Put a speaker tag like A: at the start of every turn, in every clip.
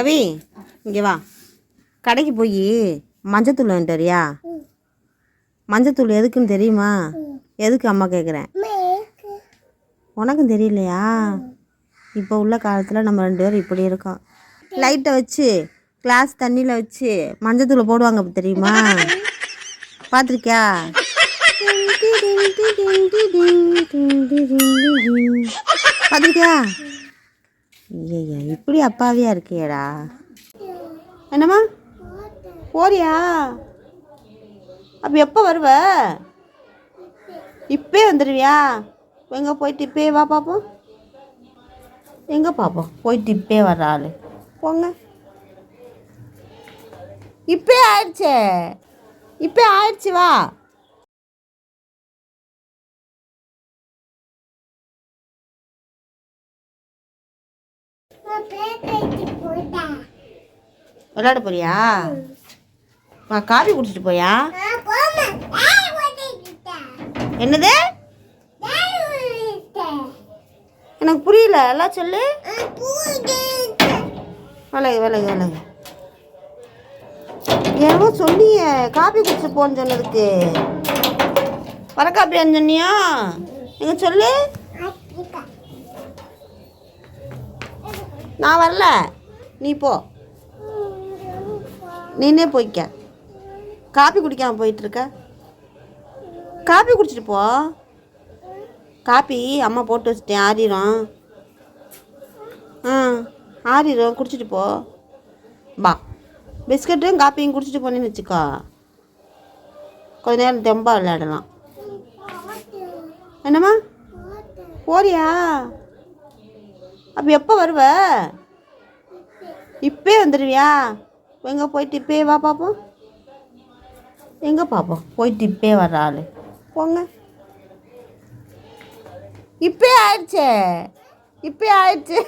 A: கவி இங்கே வா. கடைக்கு போய் மஞ்சத்தூள் வாங்கிட்டு வரியா? மஞ்சத்தூள் எதுக்குன்னு தெரியுமா? எதுக்கு அம்மா கேட்குறேன் உனக்கும் தெரியலையா? இப்போ உள்ள காலத்தில் நம்ம ரெண்டு பேரும் இப்படி இருக்கோம். லைட்டை வச்சு கிளாஸ் தண்ணியில் வச்சு மஞ்சத்தூளை போடுவாங்க தெரியுமா? பார்த்துருக்கியா பார்த்துருக்கியா ஐயா இப்படி அப்பாவியா இருக்கியடா. என்னம்மா? போறியா? அப்போ எப்போ வருவ? இப்பே வந்துடுவியா எங்கே போயிட்டு இப்பே வா பார்ப்போம் எங்கே பார்ப்போம் போயிட்டு இப்பே வர்ற ஆள். போங்க. இப்பே ஆயிடுச்சே. இப்பே ஆயிடுச்சு வா. விளையாட போறியா? காபி குடிச்சிட்டு போயா? என்னது? எனக்கு புரியல. எல்லாம் சொல்லு. விலகு விலகு விலகு. என்னமோ சொன்னியே காபி குடிச்சு போன்னு சொன்னதுக்கு. வர காப்பி சொன்னியா? எங்க சொல்லு? நான் வரல. நீ போ. நீனே போய்க்க. காப்பி குடிக்காம போயிட்டுருக்க. காப்பி குடிச்சிட்டு போ. காப்பி அம்மா போட்டு வச்சிட்டேன் ஆறிடும் ஆ ஆறிடும் குடிச்சிட்டு போ. பா. பிஸ்கட்டும் காப்பியும் குடிச்சிட்டு போனேன்னு வச்சுக்கோ. கொஞ்ச நேரம் தெம்பா விளையாடலாம். என்னம்மா? போறியா? அப்போ எப்போ வருவ? இப்பே வந்துடுவியா எங்கே போயிட்டு இப்பே வா பார்ப்போம் எங்கே பார்ப்போம் போயிட்டு இப்பே வர்ற ஆள். போங்க. இப்பே ஆயிடுச்சே. இப்பே ஆயிடுச்சு.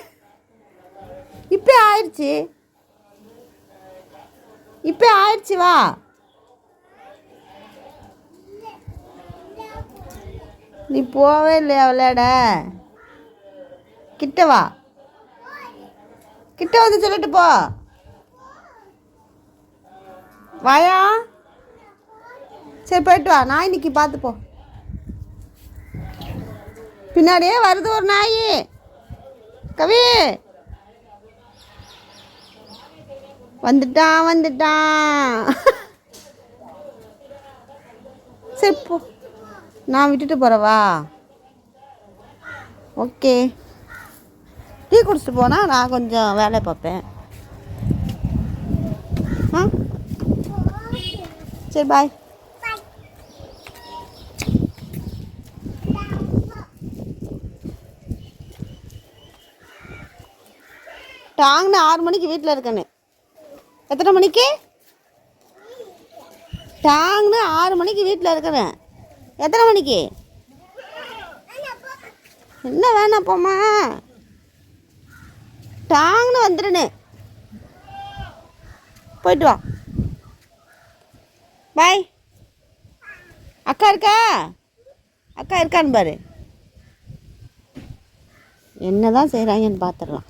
A: இப்பே ஆயிடுச்சு. இப்பே ஆயிடுச்சு வா. நீ போவே இல்லையா விளையாட? கிட்ட வா. கிட்ட வந்து சொல்லிட்டு போ. வாயா? சரி போயிட்டு வா. நாய் இன்னைக்கு பார்த்து போ. பின்னாடியே வருது ஒரு நாய். கவி! வந்துட்டான் வந்துட்டான் சரி போ. நான் விட்டுட்டு போகிறவா ஓகே. டீ குடிச்சிட்டு போனால் நான் கொஞ்சம் வேலையை பார்ப்பேன். ஆ? சரி பாய் டாங்னு ஆறு மணிக்கு வீட்டில் இருக்கேன்னு. எத்தனை மணிக்கு? டாங்னு ஆறு மணிக்கு வீட்டில் இருக்கிறேன் எத்தனை மணிக்கு? என்ன வேணாம் போம்மா. டாங்னு வந்துடுன்னு போயிட்டு வா. பாய். அக்கா இருக்கா? அக்கா இருக்கான்னு பாரு. என்னதான் செய்கிறாங்கன்னு பார்த்துடலாம்